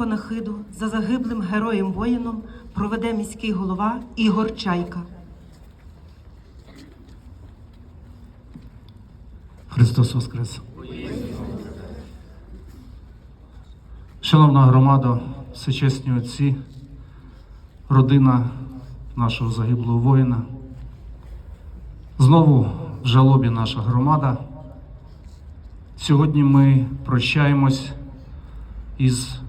панахиду за загиблим героєм воїном проведе міський голова Ігор Чайка. Христос Воскрес! Шановна громада, всечесні отці, родина нашого загиблого воїна. Знову в жалобі наша громада. Сьогодні ми прощаємось із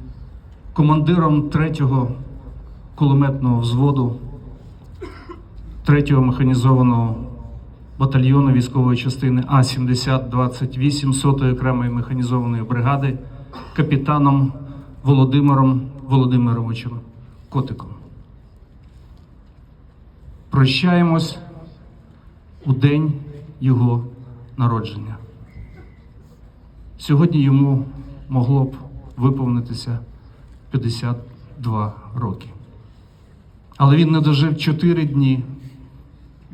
командиром 3-го кулеметного взводу 3-го механізованого батальйону військової частини А-7028 100-ї окремої механізованої бригади капітаном Володимиром Володимировичем Котиком. Прощаємось у день його народження. Сьогодні йому могло б виповнитися 52 роки. Але він не дожив 4 дні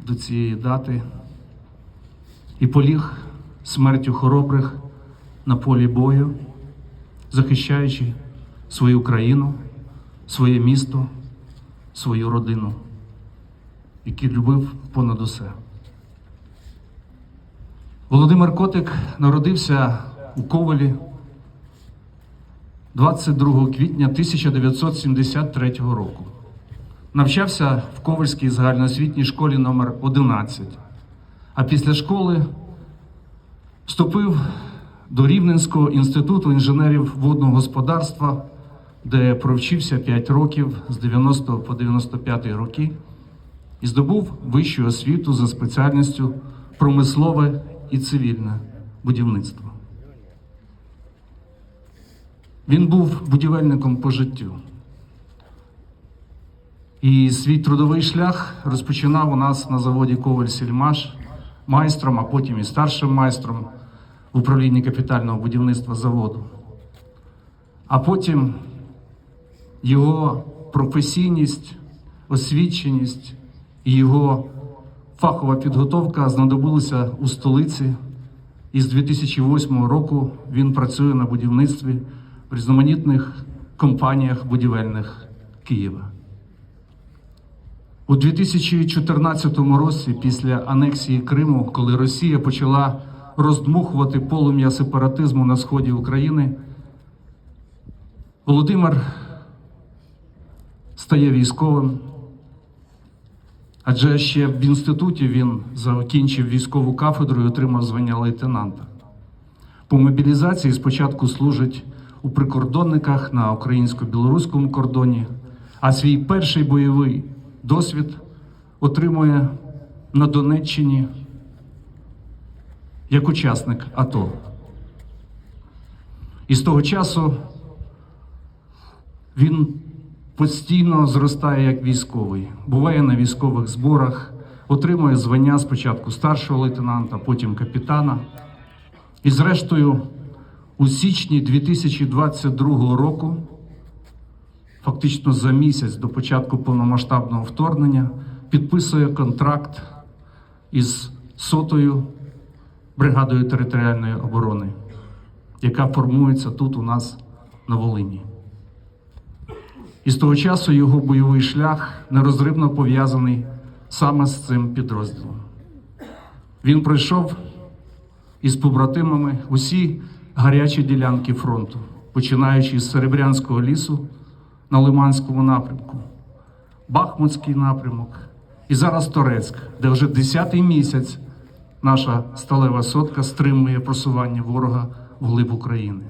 до цієї дати і поліг смертю хоробрих на полі бою, захищаючи свою країну, своє місто, свою родину, який любив понад усе. Володимир Котик народився у Ковалі 22 квітня 1973 року. Навчався в Ковальській загальноосвітній школі номер 11 а після школи вступив до Рівненського інституту інженерів водного господарства, де провчився 5 років з 90 по 95 роки і здобув вищу освіту за спеціальністю промислове і цивільне будівництво. Він був будівельником по життю. І свій трудовий шлях розпочинав у нас на заводі Коваль Сільмаш майстром, а потім і старшим майстром в управлінні капітального будівництва заводу. А потім його професійність, освіченість і його фахова підготовка знадобилися у столиці. І з 2008 року він працює на будівництві різноманітних компаніях будівельних Києва. У 2014 році, після анексії Криму, коли Росія почала роздмухувати полум'я сепаратизму на сході України, Володимир стає військовим. Адже ще в інституті він закінчив військову кафедру і отримав звання лейтенанта. По мобілізації спочатку служить у прикордонниках на українсько-білоруському кордоні, а свій перший бойовий досвід отримує на Донеччині як учасник АТО. І з того часу він постійно зростає як військовий, буває на військових зборах, отримує звання спочатку старшого лейтенанта, потім капітана. І, зрештою, у січні 2022 року фактично за місяць до початку повномасштабного вторгнення підписує контракт із сотою бригадою територіальної оборони, яка формується тут у нас на Волині. І з того часу його бойовий шлях нерозривно пов'язаний саме з цим підрозділом. Він пройшов із побратимами усі гарячі ділянки фронту, починаючи з Серебрянського лісу на Лиманському напрямку, Бахмутський напрямок і зараз Торецьк, де вже 10-й місяць наша сталева сотка стримує просування ворога вглиб України.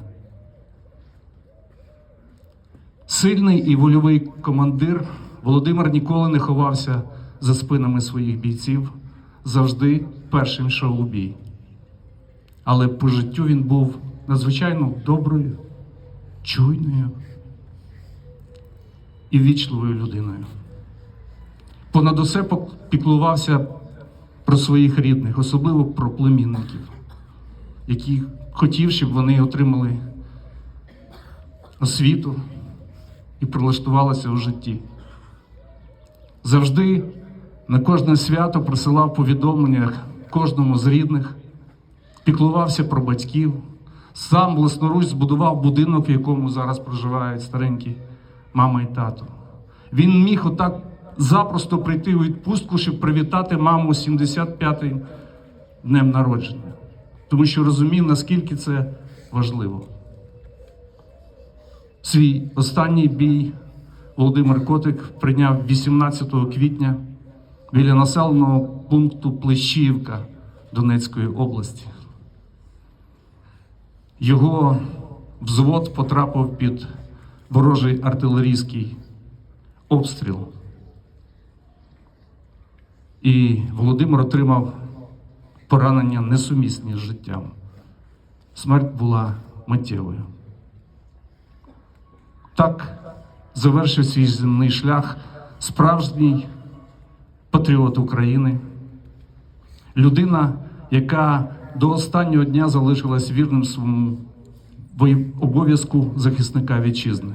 Сильний і вольовий командир Володимир ніколи не ховався за спинами своїх бійців, завжди першим йшов у бій. Але по життю він був надзвичайно доброю, чуйною і ввічливою людиною. Понад усе піклувався про своїх рідних, особливо про племінників, які хотів, щоб вони отримали освіту і прилаштувалися у житті. Завжди на кожне свято присилав повідомлення кожному з рідних, піклувався про батьків, Сам власноруч збудував будинок, в якому зараз проживають старенькі мама і тато. Він міг отак запросто прийти у відпустку, щоб привітати маму 75-м днем народження, тому що розумів, наскільки це важливо. Свій останній бій Володимир Котик прийняв 18 квітня біля населеного пункту Плещіївка Донецької області. Його взвод потрапив під ворожий артилерійський обстріл. І Володимир отримав поранення несумісні з життям. Смерть була миттєвою. Так завершив свій земний шлях справжній патріот України, людина, яка до останнього дня залишилась вірним своєму обов'язку захисника вітчизни,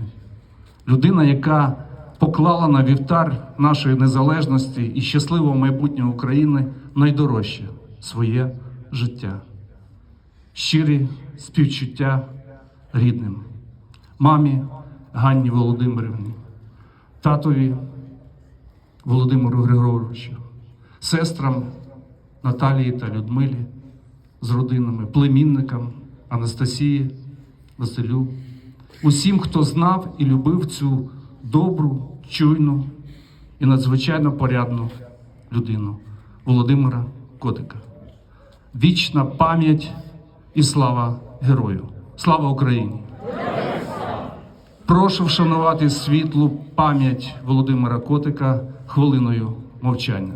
людина, яка поклала на вівтар нашої незалежності і щасливого майбутнього України найдорожче своє життя, щирі співчуття рідним, мамі Ганні Володимирівні, татові Володимиру Григоровичу, сестрам Наталії та Людмилі з родинами, племінникам Анастасії, Василю, усім, хто знав і любив цю добру, чуйну і надзвичайно порядну людину Володимира Котика. Вічна пам'ять і слава герою! Слава Україні! Прошу вшанувати світлу пам'ять Володимира Котика хвилиною мовчання.